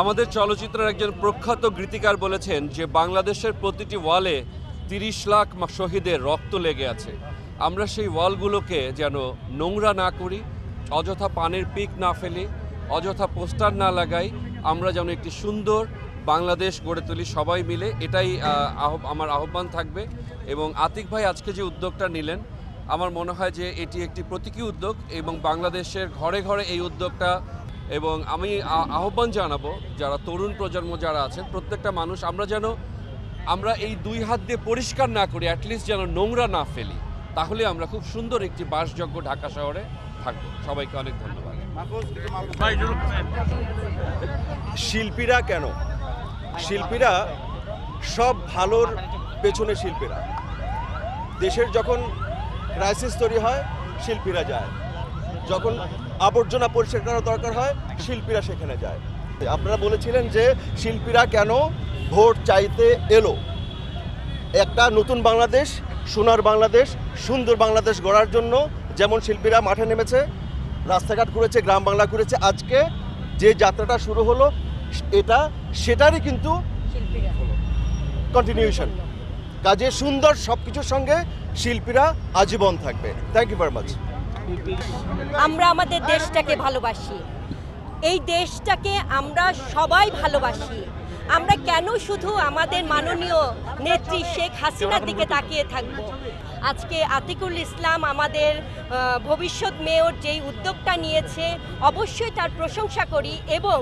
আমাদের চলচ্চিত্রের একজন প্রখ্যাত গীতিকার বলেছেন যে বাংলাদেশের প্রতিটি ওয়ালে তিরিশ লাখ শহীদের রক্ত লেগে আছে। আমরা সেই ওয়ালগুলোকে যেন নোংরা না করি, অযথা পানের পিক না ফেলি, অযথা পোস্টার না লাগাই, আমরা যেন একটি সুন্দর বাংলাদেশ গড়ে তুলি সবাই মিলে। এটাই আমার আহ্বান থাকবে। এবং আতিক ভাই আজকে যে উদ্যোগটা নিলেন, আমার মনে হয় যে এটি একটি প্রতীকী উদ্যোগ এবং বাংলাদেশের ঘরে ঘরে এই উদ্যোগটা এবং আমি আহ্বান জানাব যারা তরুণ প্রজন্ম যারা আছেন প্রত্যেকটা মানুষ আমরা যেন আমরা এই দুই হাত দিয়ে পরিষ্কার না করি অ্যাটলিস্ট যেন নোংরা না ফেলি। তাহলে আমরা খুব সুন্দর একটি বাসযোগ্য ঢাকা শহরে থাকব। সবাইকে অনেক ধন্যবাদ। শিল্পীরা কেন? শিল্পীরা সব ভালোর পেছনে শিল্পীরা। দেশের যখন ক্রাইসিস তৈরি হয় শিল্পীরা যায়। যখন আবর্জনা পরিষ্কার করার দরকার হয় শিল্পীরা সেখানে যায়। আপনারা বলেছিলেন যে শিল্পীরা কেন ভোট চাইতে এলো? একটা নতুন বাংলাদেশ সোনার বাংলাদেশ সুন্দর বাংলাদেশ গড়ার জন্য যেমন শিল্পীরা মাঠে নেমেছে রাস্তাঘাট করেছে গ্রাম বাংলা করেছে আজকে যে যাত্রাটা শুরু হলো এটা সেটারই কিন্তু কন্টিনিউশন কাজে সুন্দর সব কিছুর সঙ্গে শিল্পীরা আজীবন থাকবে। থ্যাংক ইউ ভেরি মাচ আমরা আমাদের দেশটাকে ভালোবাসি। এই দেশটাকে আমরা সবাই ভালোবাসি। আমরা কেন শুধু আমাদের মাননীয় নেত্রী শেখ হাসিনার দিকে তাকিয়ে থাকব? আজকে আতিকুল ইসলাম আমাদের ভবিষ্যৎ মেয়র যেই উদ্যোগটা নিয়েছে, অবশ্যই তার প্রশংসা করি এবং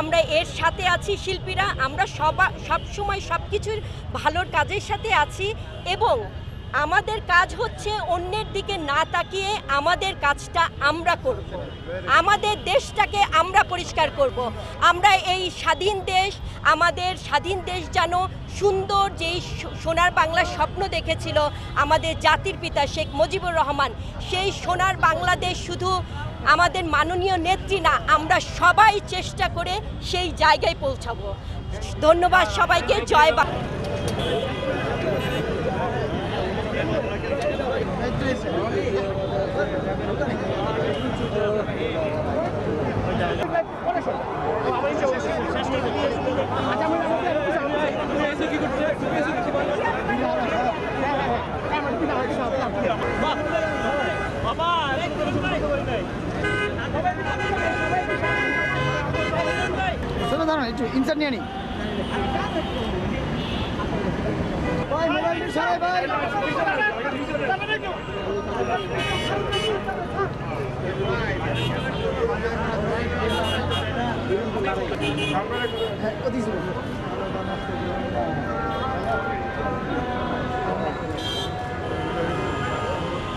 আমরা এর সাথে আছি শিল্পীরা, আমরা সবা, সবসময় সব কিছুর ভালোর কাজের সাথে আছি এবং আমাদের কাজ হচ্ছে অন্যের দিকে না তাকিয়ে আমাদের কাজটা আমরা করব। আমাদের দেশটাকে আমরা পরিষ্কার করব। আমরা এই স্বাধীন দেশ, আমাদের স্বাধীন দেশ যেন সুন্দর যেই সোনার বাংলার স্বপ্ন দেখেছিল আমাদের জাতির পিতা শেখ মুজিবুর রহমান, সেই সোনার বাংলাদেশ শুধু আমাদের মাননীয় নেত্রী না, আমরা সবাই চেষ্টা করে সেই জায়গায় পৌঁছাবো। ধন্যবাদ সবাইকে, জয় বাংলা। শোনো দাঁড়ান একটু ইনসার্ট নিয়ে নিই ভাই মোবাইল সরাই ভাই What is it?